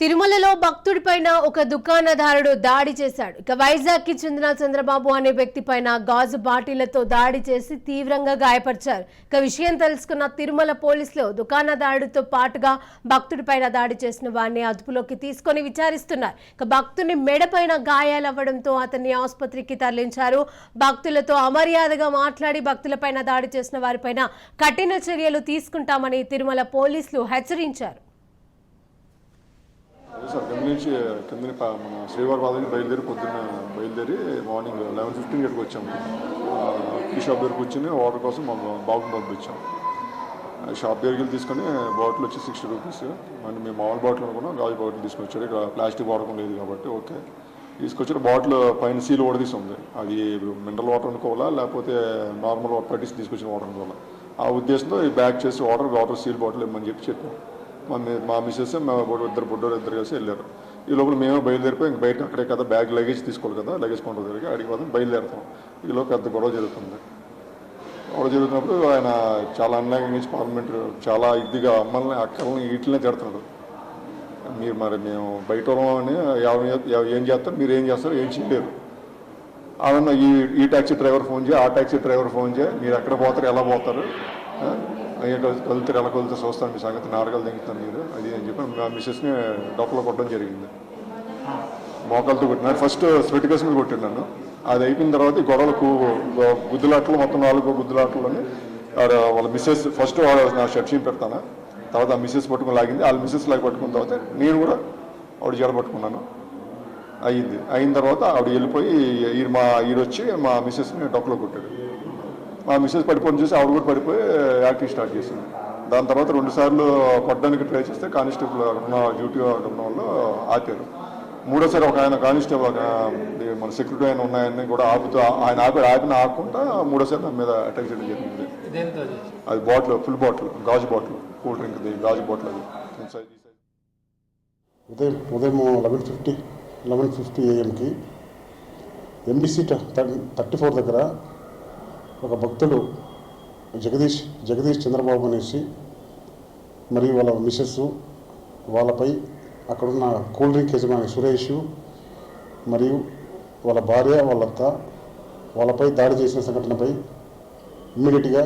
తిరుమలలో భక్తుడిపైన ఒక దుకాణదారుడు దాడి చేశాడు. ఇక వైజాగ్కి చెందిన చంద్రబాబు అనే వ్యక్తి పైన గాజు బాటిళ్ళతో దాడి చేసి తీవ్రంగా గాయపరిచారు. ఇక విషయం తెలుసుకున్న తిరుమల పోలీసులు దుకాణదారుడితో పాటుగా భక్తుడిపైన దాడి చేసిన వారిని అదుపులోకి తీసుకొని విచారిస్తున్నారు. ఇక భక్తుని మెడపైన గాయాలవ్వడంతో అతన్ని ఆసుపత్రికి తరలించారు. భక్తులతో అమర్యాదగా మాట్లాడి భక్తులపైన దాడి చేసిన వారిపైన కఠిన చర్యలు తీసుకుంటామని తిరుమల పోలీసులు హెచ్చరించారు. సార్ కింద నుంచి కింద మన శ్రీవారి పాద నుంచి బయలుదేరి పొద్దున్న బయలుదేరి మార్నింగ్ లెవెన్ ఫిఫ్టీన్ గడికి వచ్చాము టీ షాప్ దగ్గర కూర్చొని వాటర్ కోసం మా బాబుని పంపించాం. ఆ షాప్ దగ్గరికి వెళ్ళి తీసుకొని బాటిల్ వచ్చి సిక్స్టీ రూపీస్ అండ్ మేము మామూలు బాటిల్ అనుకున్నాం. గాజు బాటిల్ తీసుకొచ్చాడు. ఇక్కడ ప్లాస్టిక్ వాడకం లేదు కాబట్టి ఓకే. తీసుకొచ్చారు బాటిల్ పైన సీల్ కూడా తీసుకుంది. అది మినరల్ వాటర్ అనుకోవాలా? లేకపోతే నార్మల్ వాటర్ పట్టించి తీసుకొచ్చిన వాటర్ అనుకోవాలా? ఆ ఉద్దేశంతో ఈ బ్యాక్ చేసి వాటర్ వాటర్ సీల్ బాటిల్ ఇవ్వమని చెప్పి చెప్పాం. మా మా మిస్సెస్ మా ఇద్దరు బుడ్డోరు ఇద్దరు కలిసి వెళ్ళారు. ఈ లోపల మేమే బయలుదేరిపోయి ఇంక బయట అక్కడే కదా బ్యాగ్ లగేజ్ తీసుకోవాలి కదా లగేజ్ కౌంటర్ దగ్గరికి అడిగి పోతాం బయలుదేరుతాం. ఈలో పెద్ద గొడవ జరుగుతుంది. గొడవ జరుగుతున్నప్పుడు ఆయన చాలా అన్యాయంగా పార్లమెంట్ చాలా ఇదిగా అమ్మల్ని అక్కల్ని వీటినే తిడుతున్నాడు మీరు మరి మేము బయట వాళ్ళని ఎవరు ఏం చేస్తారు? మీరు ఏం చేస్తారు? ఏం చేయలేరు. అవును ఈ ఈ ట్యాక్సీ డ్రైవర్ ఫోన్ చేయి ఆ ట్యాక్సీ డ్రైవర్ ఫోన్ చేయి మీరు ఎక్కడ పోతారు ఎలా పోతారు? ఆ? ఏ కలు- ఎలా చూస్తాను మీ సంగతి నారగలు దిగుతారు మీరు. అది అని చెప్పి మా మిస్సెస్ని డొక్కలో కొట్టడం జరిగింది. మోకాలతో కొట్టినారు. ఫస్ట్ స్పెటికల్స్ మీద కొట్టాడు నన్ను. అది అయిపోయిన తర్వాత గొడవలకు గుద్దులాట్లు గుద్దులాటలు మొత్తం నాలుగు గుద్దులాట్లని ఆడ వాళ్ళ మిస్సెస్ ఫస్ట్ నా షర్ట్ చీమ్ పెడతాను? తర్వాత ఆ మిస్సెస్ పట్టుకుని లాగింది. వాళ్ళ మిస్సెస్ లాగి పట్టుకున్న తర్వాత నేను కూడా ఆవిడ జడ పట్టుకున్నాను. అయ్యింది. అయిన తర్వాత ఆవిడ వెళ్ళిపోయి ఈ మా ఈడొచ్చి మా మిస్సెస్ని డొక్కలో కొట్టాడు. మా మిస్సెస్ పడిపోయిన చూసి ఆవిడ కూడా పడిపోయి యాక్టింగ్ స్టార్ట్ చేసింది. దాని తర్వాత రెండు సార్లు కొట్టడానికి ట్రై చేస్తే కానిస్టేబుల్ ఉన్న డ్యూటీ ఉన్న వాళ్ళు ఆపారు. మూడోసారి ఒక ఆయన కానిస్టేబుల్ మన సెక్యూరిటీ ఆయన ఉన్నాయని కూడా ఆపుతూ ఆయన ఆపి ఆపిన ఆపకుండా మూడోసారి నా మీద అటాక్ చేయడం జరిగింది. అది బాటిల్ ఫుల్ బాటిల్ గాజు బాటిల్ కూల్ డ్రింక్ అది గాజు బాటిల్ అది. ఉదయం ఉదయం లెవెన్ ఫిఫ్టీ లెవెన్ ఫిఫ్టీ ఏఎంకి ఎంబీసీ థర్టీ ఫోర్ దగ్గర ఒక భక్తుడు జగదీష్ జగదీష్ చంద్రబాబు అనేసి మరియు వాళ్ళ మిసెస్ వాళ్ళపై అక్కడున్న కూల్ డ్రింక్ యజమాని సురేష్ మరియు వాళ్ళ భార్య వాళ్ళత్త వాళ్ళపై దాడి చేసిన సంఘటనపై ఇమ్మీడియట్గా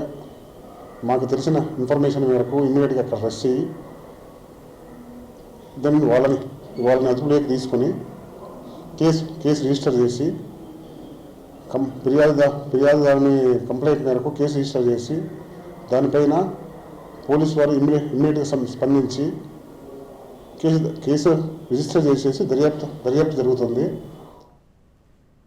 మాకు తెలిసిన ఇన్ఫర్మేషన్ మేరకు ఇమ్మీడియట్గా అక్కడ రెస్ట్ చేయి. దాన్ని వాళ్ళని వాళ్ళని అదుపులోకి తీసుకొని కేసు కేసు రిజిస్టర్ చేసి కం ఫిర్యాదుదా ఫిర్యాదుదారుని కంప్లైంట్ మేరకు కేసు రిజిస్టర్ చేసి దానిపైన పోలీసు వారు ఇమ్మీడియట్ ఇమ్మీడియట్గా సం- స్పందించి కేసు కేసు రిజిస్టర్ చేసేసి దర్యాప్తు దర్యాప్తు జరుగుతుంది.